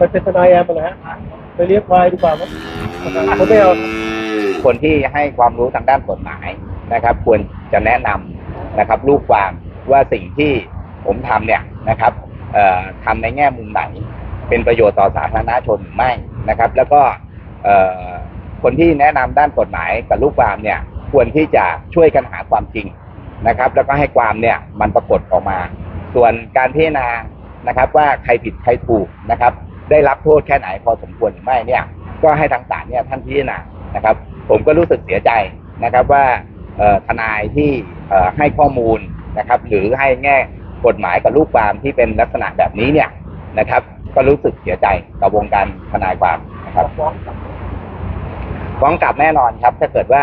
ไปเป็นทนายแอมมาเลยฮะไปเลี้ยงควายดีกว่ามั้งผมไม่เอาคนที่ให้ความรู้ทางด้านกฎหมายนะครับ ควรจะแนะนำนะครับ ลูกความว่าสิ่งที่ผมทำเนี่ยนะครับทำในแง่มุมไหน เป็นประโยชน์ต่อสาธารณชนหรือไม่นะครับ แล้วก็คนที่แนะนำด้านกฎหมายกับลูกความเนี่ยควรที่จะช่วยกันหาความจริงนะครับ แล้วก็ให้ความเนี่ยมันปรากฏออกมา ส่วนการพิจารณานะครับ ว่าใครผิดใครถูกนะครับ ได้รับโทษแค่ไหนพอสมควรหรือไม่เนี่ยก็ให้ทางศาลเนี่ยท่านพิจารณานะครับ ผมก็รู้สึกเสียใจนะครับว่าทนายที่ให้ข้อมูลนะครับ หรือให้แง่กฎหมายกับลูกความที่เป็นลักษณะแบบนี้เนี่ยนะครับ ก็รู้สึกเสียใจกับวงการทนายความนะครับฟ้องกลับแน่นอนครับ ถ้าเกิดว่า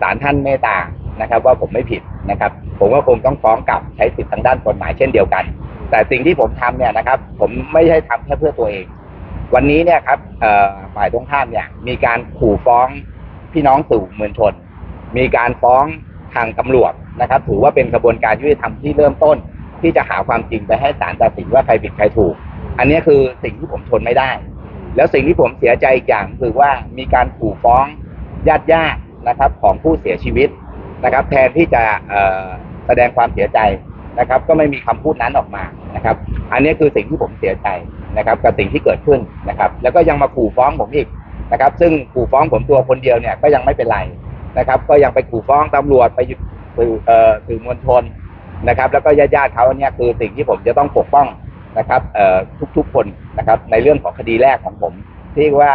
ศาลท่านเมตตานะครับ ว่าผมไม่ผิดนะครับ ผมก็คงต้องฟ้องกลับใช้สิทธิทางด้านกฎหมายเช่นเดียวกัน แต่สิ่งที่ผมทำเนี่ยนะครับ ผมไม่ใช่ทำแค่เพื่อตัวเอง วันนี้เนี่ยครับฝ่ายตรงข้ามเนี่ยมีการขู่ฟ้องพี่น้องสื่อมวลชน มีการฟ้องทางตำรวจนะครับ ถือว่าเป็นกระบวนการยุติธรรมที่เริ่มต้น ที่จะหาความจริงไปให้ศาลตัดสินว่าใครผิดใครถูก อันนี้คือสิ่งที่ผมทนไม่ได้ แล้วสิ่งที่ผมเสียใจอีกอย่างคือว่ามีการขู่ฟ้องญาติญาตินะครับของผู้เสียชีวิตนะครับ แทนที่จะแสดงความเสียใจนะครับ ก็ไม่มีคำพูดนั้นออกมานะครับ อันนี้คือสิ่งที่ผมเสียใจ นะครับกับสิ่งที่เกิดขึ้นนะครับแล้วก็ยังมาขู่ฟ้องผมอีกนะครับซึ่งขู่ฟ้องผมตัวคนเดียวเนี่ยก็ยังไม่เป็นไรนะครับ ก็ยังไปขู่ฟ้องตำรวจไปสื่อเอ่อสื่อมวลชนนะครับ แล้วก็ญาติญาติเขาเนี่ยคือสิ่งที่ผมจะต้องปกป้องนะครับเอ่อทุกๆคนนะครับในเรื่องของคดีแรกของผม ที่ว่า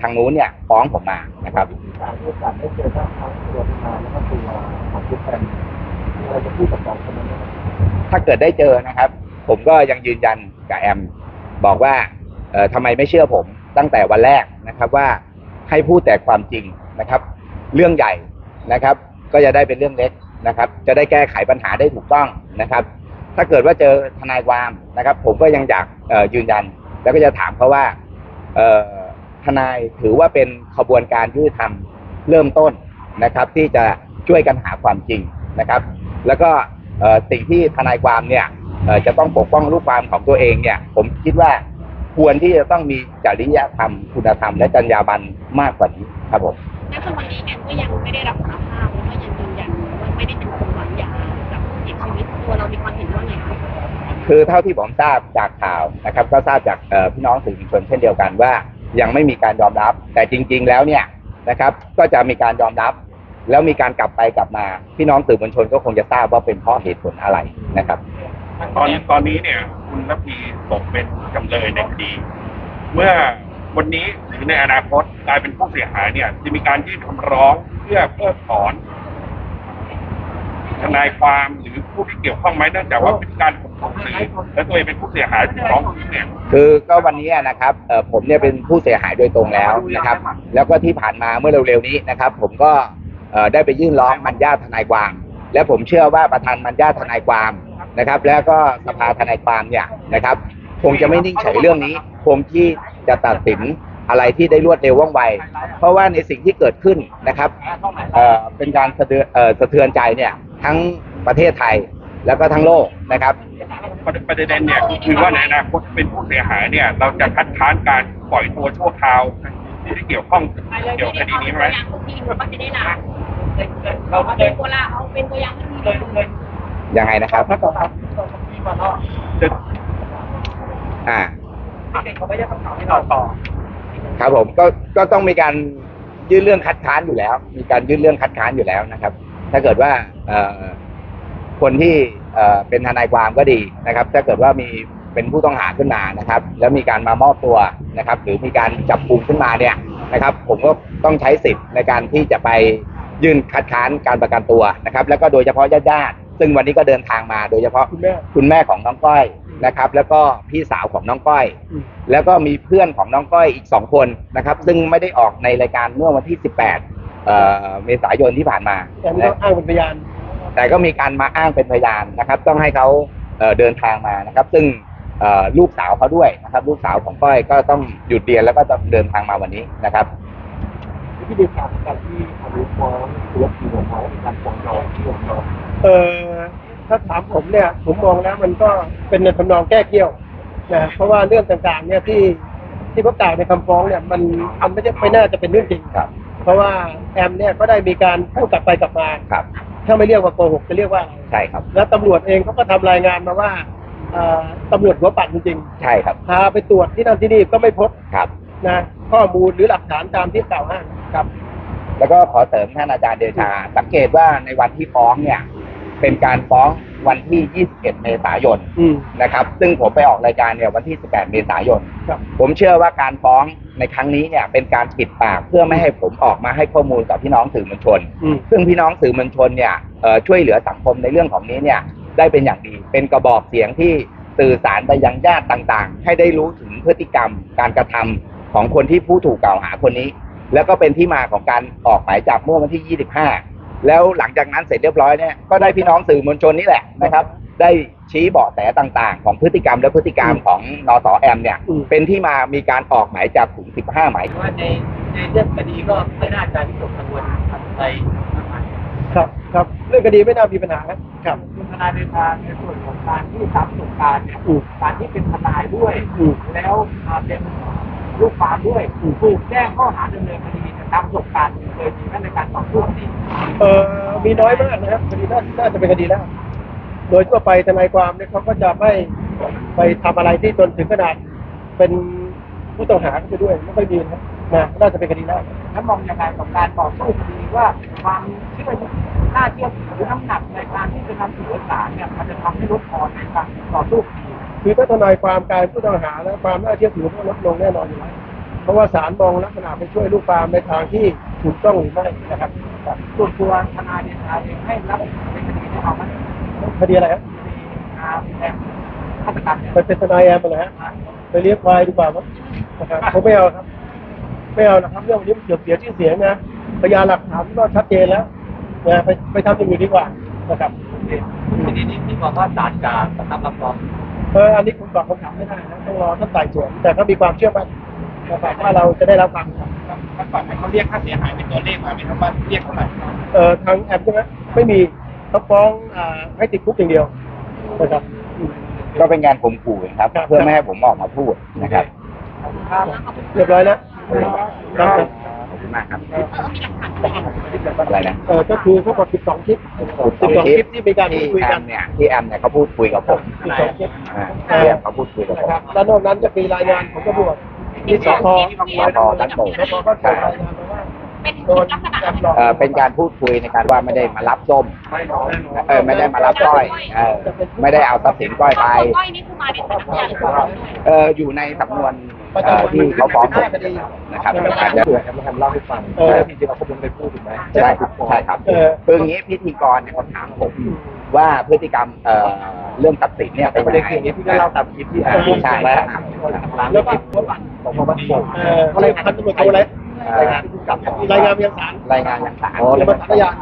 ทางนู้นเนี่ยฟ้องผมมานะครับโอกาสได้เจอทั้งตัวทนาแล้วก็ตัวของทุกคนเราจะพูดกับสองคนนั้นถ้าเกิดได้เจอนะครับ ผมก็ยังยืนยันกับแอม บอกว่าเอ่อทำไมไม่เชื่อผมตั้งแต่วันแรกนะครับว่าให้พูดแต่ความจริงนะครับ เรื่องใหญ่นะครับ ก็จะได้เป็นเรื่องเล็กนะครับ จะได้แก้ไขปัญหาได้ถูกต้องนะครับ ถ้าเกิดว่าเจอทนายความนะครับ ผมก็ยังอยากยืนยัน แล้วก็จะถามเขาว่าทนายถือว่าเป็นขบวนการยุติธรรมเริ่มต้นนะครับ ที่จะช่วยกันหาความจริงนะครับ แล้วก็สิ่งที่ทนายความเนี่ย จะต้องปกป้องลูกความของตัวเองเนี่ย ผมคิดว่าควรที่จะต้องมีจริยธรรม คุณธรรม และจรรยาบรรณมากกว่านี้ครับผมณจนวันนี้แอมก็ยังไม่ได้รับสารภาพแล้วก็ยังยืนยันว่าไม่ได้เป็นคนวางยากับผู้เสียชีวิตตัวเรามีความเห็นว่าไงคะคือเท่าที่ผมทราบจากข่าวนะครับ ก็ทราบจากเอ่อพี่น้องสื่อมวลชนเช่นเดียวกันว่า ยังไม่มีการยอมรับ แต่จริง ๆ แล้วเนี่ยนะครับ ก็จะมีการยอมรับ แล้วมีการกลับไปกลับมา พี่น้องสื่อมวลชนก็คงจะทราบว่าเป็นเพราะเหตุผลอะไรนะครับ ตอนตอนนี้เนี่ย คุณระพีตกเป็นจำเลยในคดี เมื่อวันนี้หรือในอนาคตกลายเป็นผู้เสียหายเนี่ย จะมีการยื่นคำร้องเพื่อเพิกถอนทนายความหรือผู้ที่เกี่ยวข้องไหมเนื่องจากว่าเป็นการข่มขู่สื่อและตัวเองเป็นผู้เสียหายถูกร้องทุกข์เนี่ย คือก็วันนี้นะครับเอ่อผมเนี่ยเป็นผู้เสียหายโดยตรงแล้วนะครับ แล้วก็ที่ผ่านมาเมื่อเร็วๆนี้นะครับ ผมก็เอ่อได้ไปยื่นร้องมันญาติทนายความ และผมเชื่อว่าประธานมันญาติทนายความ นะครับ แล้วก็สภาทนายความเนี่ยนะครับ คงจะไม่นิ่งเฉยเรื่องนี้ คงที่จะตัดสินอะไรที่ได้รวดเร็วว่องไว เพราะว่าในสิ่งที่เกิดขึ้นนะครับเอ่อเป็นการสะเทือนเอ่อสะเทือนใจเนี่ยทั้งประเทศไทยแล้วก็ทั้งโลกนะครับ ประเด็นเนี่ยคือว่าในอนาคตเป็นผู้เสียหายเนี่ย เราจะคัดค้านการปล่อยตัวชั่วคราวผู้ที่เกี่ยวข้องเกี่ยวกับคดีนี้ไหมตัวอย่างทุกทีมันก็จะได้ลาเราก็เป็นตัวละเอาเป็นตัวอย่างที่ดีเลย ยังไงนะครับ ถ้าต่อครับที่มาเนาะจะอ่าเขาไม่ได้คำถามให้เราต่อ ครับผมก็ก็ต้องมีการยื่นเรื่องคัดค้านอยู่แล้ว มีการยื่นเรื่องคัดค้านอยู่แล้วนะครับ ถ้าเกิดว่าเอ่อคนที่เอ่อเป็นทนายความก็ดีนะครับ ถ้าเกิดว่ามีเป็นผู้ต้องหาขึ้นมานะครับ แล้วมีการมามอบตัวนะครับ หรือมีการจับกลุ่มขึ้นมาเนี่ยนะครับ ผมก็ต้องใช้สิทธิ์ในการที่จะไปยื่นคัดค้านการประกันตัวนะครับ แล้วก็โดยเฉพาะญาติๆ ซึ่งวันนี้ก็เดินทางมาโดยเฉพาะคุณแม่คุณแม่ของน้องก้อยนะครับ แล้วก็พี่สาวของน้องก้อยอืมแล้วก็มีเพื่อนของน้องก้อยอีกสองคนนะครับ ซึ่งไม่ได้ออกในรายการเมื่อวันที่ 18เอ่อเมษายนที่ผ่านมาแต่ไม่ต้องอ้างเป็นพยาน แต่ก็มีการมาอ้างเป็นพยานนะครับ ต้องให้เขาเอ่อเดินทางมานะครับ ซึ่งเอ่อลูกสาวเขาด้วยนะครับ ลูกสาวของก้อยก็ต้องหยุดเรียนแล้วก็ต้องเดินทางมาวันนี้นะครับ ที่ดีครับการที่ทำรุฟ้องตัวผีของเขาเป็นการฟ้องร้องที่ของเราเออถ้าถามผมเนี่ย ผมมองแล้วมันก็เป็นในทำนองแก้เกี้ยวนะเพราะว่าเรื่องต่างๆ เนี่ยที่ที่ที่เขากล่าวในคำฟ้องเนี่ยมันมันไม่ใช่ไม่น่าจะเป็นเรื่องจริงครับ เพราะว่าแอมเนี่ยก็ได้มีการพูดกลับไปกลับมาครับ ถ้าไม่เรียกว่าโกหกจะเรียกว่าอะไรใช่ครับ แล้วตำรวจเองเขาก็ทำรายงานมาว่าเอ่อตำรวจหัวปัดจริงใช่ครับ ๆพาไปตรวจที่นั่นที่นี่ก็ไม่พบครับ นะข้อมูลหรือหลักฐานตามที่กล่าวอ้าง ครับ แล้วก็ขอเสริมท่านอาจารย์เดชา สังเกตว่าในวันที่ฟ้องเนี่ย เป็นการฟ้องวันที่ 21 เมษายนอืมนะครับ ซึ่งผมไปออกรายการเนี่ยวันที่ 18 เมษายนครับผมเชื่อว่าการฟ้องในครั้งนี้เนี่ยเป็นการปิดปากเพื่อไม่ให้ผมออกมาให้ข้อมูลกับพี่น้องสื่อมวลชนอืมซึ่งพี่น้องสื่อมวลชนเนี่ยเอ่อช่วยเหลือสังคมในเรื่องของนี้เนี่ยได้เป็นอย่างดี เป็นกระบอกเสียงที่สื่อสารไปยังญาติต่างๆ ให้ได้รู้ถึงพฤติกรรมการกระทำของคนที่ผู้ถูกกล่าวหาคนนี้ แล้วก็เป็นที่มาของการออกหมายจับเมื่อวันที่ 25 แล้วหลังจากนั้นเสร็จเรียบร้อยเนี่ยก็ได้พี่น้องสื่อมวลชนนี่แหละนะครับ ได้ชี้เบาะแสต่างๆ ของพฤติกรรมและพฤติกรรมของนสแอมเนี่ยอืมเป็นที่มามีการออกหมายจับถึง 15 หมายว่าในในเรื่องคดีก็ไม่น่าจะวิตกกังวลอะไรมากมายครับครับเรื่องคดีไม่น่ามีปัญหาครับครับคุณทนายเดชาในส่วนของการที่ตามประสบการณ์เนี่ยอืมการที่เป็นทนายด้วยอืมแล้วอ่าเป็น ลูกความด้วยอืมถูกแจ้งข้อหาดำเนินคดีเนี่ยตามประสบการณ์เคยมีไหมในการต่อสู้คดีเอ่อมีน้อยมากนะครับคดีน่าน่าจะเป็นคดีแล้ว โดยทั่วไปทนายความเนี่ยเขาก็จะไม่ไปทำอะไรที่จนถึงขนาด เป็นผู้ต้องหาก็ด้วยไม่ค่อยมีนะครับนะน่าจะเป็นคดีแล้วแล้วมองยังไงกับการต่อสู้คดีว่าความเชื่อน่าเชื่อถือน้ำหนักในการที่จะนำเอกสารเนี่ยมันจะทำให้ลดทอนในการต่อสู้คดี คือถ้าทนายความกลายเป็นผู้ต้องหาแล้วความน่าเชื่อถือก็ลดลงแน่นอนอยู่แล้วเพราะว่าศาลมองลักษณะไปช่วยลูกความในทางที่ถูกต้องหรือไม่นะครับครับส่วนตัวทนายเดชาเองให้รับในคดีที่เอามันคดีอะไรครับคดีอาแอมฆาตกรรมเนี่ยไปเป็นทนายแอมเลยฮะไปเลี้ยงควายดีกว่าครับนะครับผมไม่เอาครับ ไม่เอานะครับเรื่องนี้มันเสื่อมเสียชื่อเสียงนะพยานหลักฐานก็ชัดเจนแล้วนะไปไปทำอย่างอื่นดีกว่านะครับคดีนี้ที่บอกว่าศาลจะประทับรับรอง เอออันนี้ผมตอบคำถามไม่ได้นะต้องรอท่านไต่สวนแต่ก็มีความเชื่อมั่นนะครับว่าเราจะได้รับความเป็นธรรมมันก่อนให้เขาเรียกค่าเสียหายเป็นตัวเลขมาไหมครับว่าเรียกเท่าไหร่เอ่อทางแอปใช่ไหมไม่มีเขาฟ้องอ่าให้ติดคุกอย่างเดียวนะครับอืมก็เป็นการข่มขู่ครับครับ เพื่อไม่ให้ผมออกมาพูดนะครับครับ เรียบร้อยแล้วครับขอบคุณมากครับเออมีหลักฐานแอะไรนะเออก็คือทั้งหมด12คลิป12คลิปที่มีการพูดที่คุยแอกันมเนี่ยที่แอมเนี่ยเขาพูดคุยกับผม12คลิปอ่าที่แอมเขาพูดคุยกับนะผมครับแล้วนอกนั้นจะมีรายงานของตำรวจที่สพสพบ้านโป่ง สพก็ส่งรายงานมาว่าเป็นโดนลักษณะแอมหลอกเอ่อเป็นการพูดคุยในการว่าไม่ได้มารับส้มเออไม่ได้มารับก้อยเออไม่ได้เอาทรัพย์สินก้อยไป ก้อยนี่คือมาในฐานะพยานหรือเปล่าด้วยเอออยู่ในสำนวน เอ่อที่เขาฟ้องผมนะครับอาจจะแอมแอมเล่าให้ฟังเออ จริงๆเราคงไม่พูดถูกไหมใช่ครับใช่ครับเออ คืออย่างนี้พิธีกรเนี่ยเขาถามผมว่าพฤติกรรมเอ่อเรื่องทรัพย์สินเนี่ยเป็นประเด็นยังคือไงอย่างนี้พี่ก็เล่าตามคลิปที่อ่าใช่แล้วครับ แล้วก็ ของพบัตรเออเขาเลยพันตำรวจโทรอะไรรายงานกับรายงานไปยังศาลรายงานอย่างศาลอ๋อแล้วมาสารยาน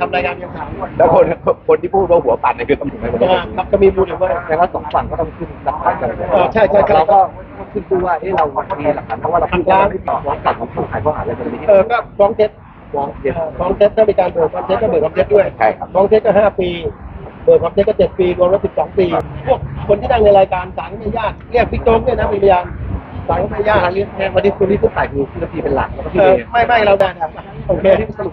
ทำรายงานไปยังศาลด้วยแล้วคนคนที่พูดว่าหัวปั่นเนี่ยคือตำรวจไม่ได้ครับก็มีมูลหรือไม่แต่ว่าสองฝั่งก็ต้องขึ้นรับฟังกันเออใช่ใช่ใช่เราก็ขึ้นดูว่าที่เรามีหลักฐานเพราะว่าเราพูดกันไม่ต่อฟ้องกลับของผู้ขายข้อหาอะไรแบบนี้เออก็ฟ้องเท็จฟ้องเด็ดฟ้องเท็จถ้ามีการเบิกความเท็จก็เบิกความเท็จด้วยใช่ครับฟ้องเท็จก็ห้าปีเบิกความเท็จก็เจ็ดปีรวมแล้วสิบสองปีพวกคนที่นั่งในรายการศาลก็ไม่ญาติเรียกพี่โจ๊กเนี่ยนะเป็นพยาน ศาลก็ไม่ญาติเรียกวันนี้คุณนี่ผู้ขายคือคุณพีเป็นหลักแล้วก็พี่เอเออไม่ไม่เราได้ครับโอเคที่สรุป